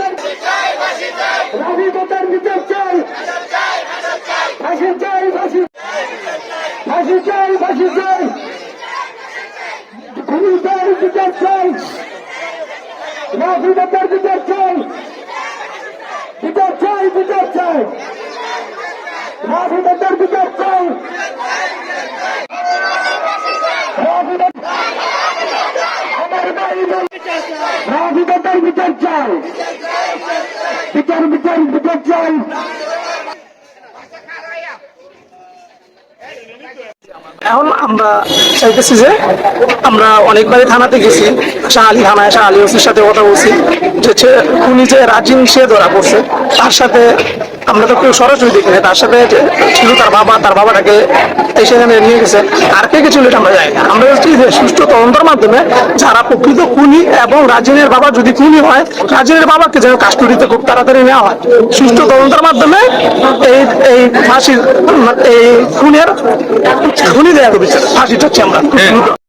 বিচার রাজি কোটার বিচার চাই। ফাঁসি চাই ফাঁসি ফাঁসি চাই ফাঁসি চাই। ভূমিকার বিচার চাই। রাজি কোটার বিচার চাই। বিচার চাই বিচার চাই। রাজি কোটার বিচার চাই। রাজি আমার ভাই বিচার বিচার বিচার চাই। এখন আমরা চাইতেছি যে আমরা অনেকবারই থানাতে গেছি শাহ আলী থানায় শাহ আলী ওসির সাথে কথা বলছি, যে উনি যে রাজিন সে ধরা পড়ছে, তার সাথে আমরা তো কেউ সরাসরি দেখিনি তার সাথে ছিল তার বাবা, তার বাবাটাকে সেখানে নিয়ে গেছে, আর কে কে ছিল এটা আমরা জানি না। আমরা হচ্ছে যে সুষ্ঠু তদন্তের মাধ্যমে যারা প্রকৃত খুনি এবং রাজিনের বাবা যদি খুনি হয়, রাজিনের বাবাকে যেন কাস্টডিতে খুব তাড়াতাড়ি নেওয়া হয়। সুষ্ঠু তদন্তের মাধ্যমে এই এই ফাঁসির এই খুনের খুনি দেওয়া হবে ফাঁসি হচ্ছে আমরা দ্রুত।